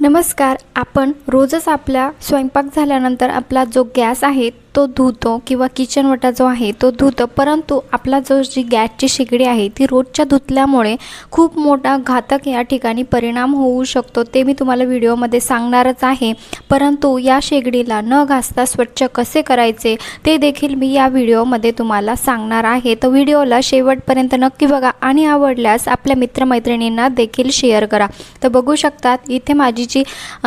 नमस्कार आपण रोजच आपल्या स्वयंपाक झाल्यानंतर आपला जो गॅस आहे तो धुतो किंवा किचन वटा जो आहे तो धुतो. परंतु आपला जो जी गॅसची शेगडी आहे ती रोजच्या धुतल्यामुळे खूप मोठा घातक या ठिकाणी परिणाम होऊ शकतो. ते मी तुम्हाला व्हिडिओमध्ये सांगणारच आहे. परंतु या शेगडीला न घासता स्वच्छ कसे करायचे ते देखील मी या व्हिडिओमध्ये तुम्हाला सांगणार आहे. तर व्हिडिओला शेवटपर्यंत नक्की बघा आणि आवडल्यास आपल्या मित्रमैत्रिणींना देखील शेअर करा. तर बघू शकतात इथे माझी जी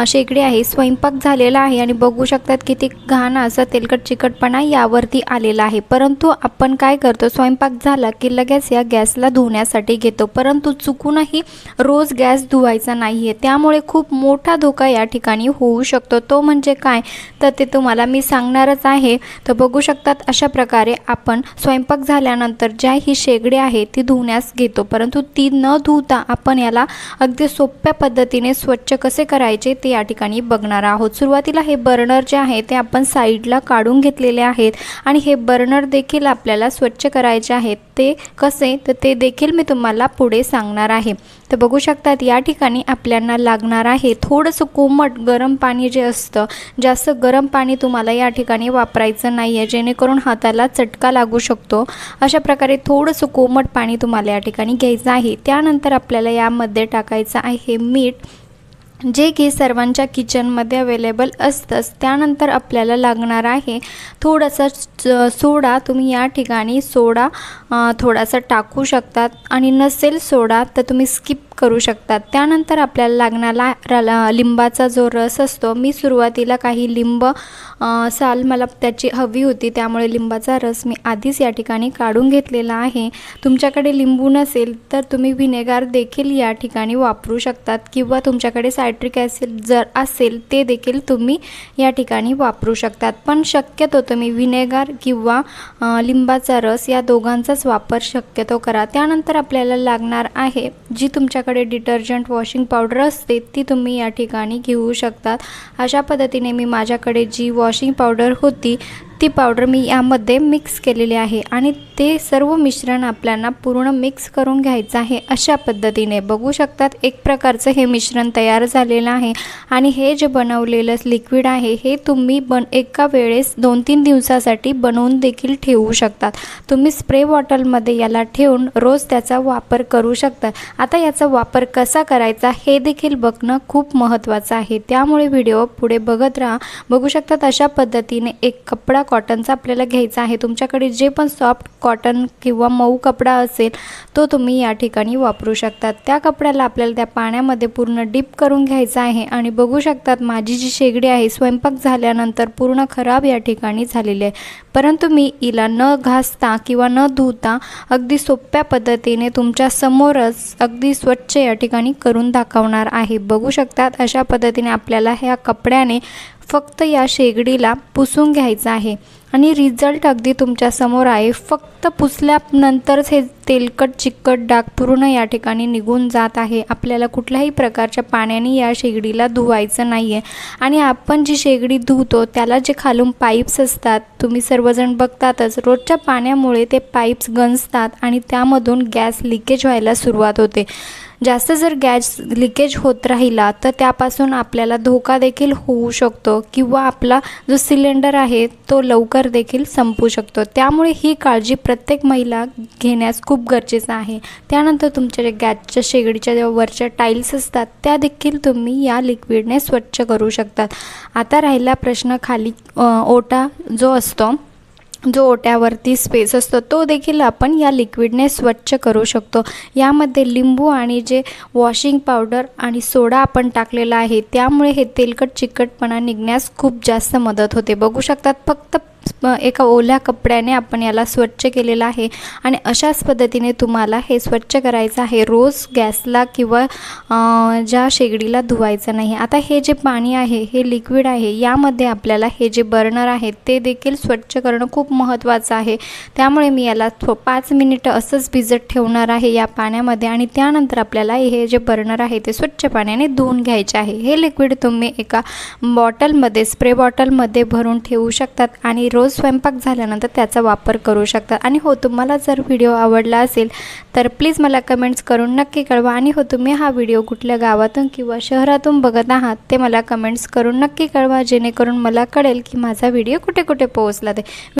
शेगडी आहे स्वयंपाक झालेला आहे आणि बघू शकतात किती घाण असं तेलकट चिकटपणा यावरती आलेला आहे. परंतु आपण काय करतो? स्वयंपाक झाला की लगेच या गॅसला धुण्यासाठी घेतो. परंतु चुकूनही रोज गॅस धुवायचा नाही आहे त्यामुळे खूप मोठा धोका या ठिकाणी होऊ शकतो. तो म्हणजे काय? तर ते तुम्हाला मी सांगणारच आहे. तर बघू शकतात अशा प्रकारे आपण स्वयंपाक झाल्यानंतर ज्या ही शेगडी आहे ती धुण्यास घेतो. परंतु ती न धुता आपण याला अगदी सोप्या पद्धतीने स्वच्छ कसे करायचे ते या ठिकाणी बघणार आहोत. सुरुवातीला हे बर्नर जे आहे ते आपण साईडला काढून घेतलेले आहेत आणि हे बर्नर देखील आपल्याला स्वच्छ करायचे आहेत. ते कसे? तर ते देखील मी तुम्हाला पुढे सांगणार आहे. तर बघू शकतात या ठिकाणी आपल्याला लागणार आहे थोडंसं कोमट गरम पाणी जे असतं जास्त गरम पाणी तुम्हाला या ठिकाणी वापरायचं नाही आहे जेणेकरून हाताला चटका लागू शकतो. अशा प्रकारे थोडंसं कोमट पाणी तुम्हाला या ठिकाणी घ्यायचं आहे. त्यानंतर आपल्याला यामध्ये टाकायचं आहे मीठ. जे की सर्वांच्या किचनमध्ये अवेलेबल असतंच त्यानंतर आपल्याला लागणार आहे थोडासा च- सोडा. तुम्ही या ठिकाणी सोडा थोडासा टाकू शकतात. आणि नसेल सोडा तर तुम्ही स्किप करू शकतात. त्यानंतर आपल्याला लागणारा रा- लिंबाचा जो रस असतो मी सुरुवातीला काही लिंब साल मला त्याची हवी होती त्यामुळे लिंबाचा रस मी आधीच या ठिकाणी काढून घेतलेला आहे. तुमच्याकडे लिंबू नसेल तर तुम्ही व्हिनेगार देखील या ठिकाणी वापरू शकतात किंवा तुमच्याकडे सायट्रिक ॲसिड जर असेल ते देखील तुम्ही या ठिकाणी वापरू शकतात. पण शक्यतो तुम्ही व्हिनेगार किंवा लिंबाचा रस या दोघांचाच वापर शक्यतो करा. त्यानंतर आपल्याला लागणार आहे जी तुमच्याकडे डिटर्जंट वॉशिंग पावडर असते ती तुम्ही या ठिकाणी घेऊ शकतात. अशा पद्धतीने मी माझ्याकडे जी वॉशिंग पावडर होती ती पावडर मी यामध्ये मिक्स केलेली आहे आणि ते सर्व मिश्रण आपल्याला पूर्ण मिक्स करून घ्यायचं आहे अशा पद्धतीने. बघू शकतात एक प्रकारचं हे मिश्रण तयार झालेलं आहे आणि हे जे बनवलेलं लिक्विड आहे हे तुम्ही बन एका वेळेस दोन तीन दिवसासाठी बनवून देखील ठेवू शकतात. तुम्ही स्प्रे बॉटलमध्ये याला ठेवून रोज त्याचा वापर करू शकता. आता याचा वापर कसा करायचा हे देखील बघणं खूप महत्त्वाचं आहे. त्यामुळे व्हिडिओ पुढे बघत राहा. बघू शकतात अशा पद्धतीने एक कपडा कॉटनचा आपल्याला घ्यायचा आहे. तुमच्याकडे जे पण सॉफ्ट कॉटन किंवा मऊ कपडा असेल तो तुम्ही या ठिकाणी वापरू शकतात. त्या कपड्याला आपल्याला त्या पाण्यामध्ये पूर्ण डीप करून घ्यायचा आहे आणि बघू शकतात माझी जी शेगडी आहे स्वयंपाक झाल्यानंतर पूर्ण खराब या ठिकाणी झालेली आहे. परंतु मी हिला न घासता किंवा न धुता अगदी सोप्या पद्धतीने तुमच्या समोरच अगदी स्वच्छ या ठिकाणी करून दाखवणार आहे. बघू शकतात अशा पद्धतीने आपल्याला ह्या कपड्याने फक्त या शेगडीला पुसून घ्यायचं आहे. आणि रिझल्ट अगदी तुमच्यासमोर आहे. फक्त पुसल्यानंतरच हे तेलकट चिकट डाग पूर्ण या ठिकाणी निघून जात आहे. आपल्याला कुठल्याही प्रकारच्या पाण्याने या शेगडीला धुवायचं नाही आहे आणि आपण जी शेगडी धुतो त्याला जे खालून पाईप्स असतात तुम्ही सर्वजण बघतातच रोजच्या पाण्यामुळे ते पाईप्स गंजतात आणि त्यामधून गॅस लिकेज व्हायला सुरुवात होते. जास्त जर गॅस लिकेज होत राहिला तर त्यापासून आपल्याला धोका देखील होऊ शकतो किंवा आपला जो सिलेंडर आहे तो लवकर देखील संपू शकतो. त्यामुळे ही काळजी प्रत्येक महिला घेण्यास खूप गरजेचं आहे. त्यानंतर तुमच्या जे गॅसच्या शेगडीच्या ज्या वरच्या टाईल्स असतात त्या देखील तुम्ही या लिक्विडने स्वच्छ करू शकतात. आता राहिला प्रश्न खाली ओटा जो असतो जो ओट्यावरती स्पेस असतो तो देखील आपण या लिक्विडने स्वच्छ करू शकतो. यामध्ये लिंबू आणि जे वॉशिंग पावडर आणि सोडा आपण टाकलेला आहे त्यामुळे हे तेलकट चिकटपणा निघण्यास खूप जास्त मदत होते. बघू शकतात फक्त एका ओल्या कपड्याने आपण याला स्वच्छ केलेलं आहे. आणि अशाच पद्धतीने तुम्हाला हे स्वच्छ करायचं आहे. रोज गॅसला किंवा ज्या शेगडीला धुवायचं नाही. आता हे जे पाणी आहे हे लिक्विड आहे यामध्ये आपल्याला हे जे बर्नर आहे ते देखील स्वच्छ करणं खूप महत्त्वाचं आहे. त्यामुळे मी याला थो पाच मिनिटं असंच भिजत ठेवणार आहे या पाण्यामध्ये आणि त्यानंतर आपल्याला हे जे बर्नर आहे ते स्वच्छ पाण्याने धुवून घ्यायचे आहे. हे लिक्विड तुम्ही एका बॉटलमध्ये स्प्रे बॉटलमध्ये भरून ठेवू शकतात आणि रोज रोज स्वयंपाक झाल्यानंतर त्याचा वापर करू शकता. आणि हो तुम्हाला जर व्हिडिओ आवडला असेल तर प्लीज मला कमेंट्स करून नक्की कळवा. आणि हो तुम्ही हा व्हिडिओ कुठल्या गावातून किंवा शहरातून बघत आहात ते मला कमेंट्स करून नक्की कळवा जेणेकरून मला कळेल की माझा व्हिडिओ कुठे कुठे पोहोचला ते.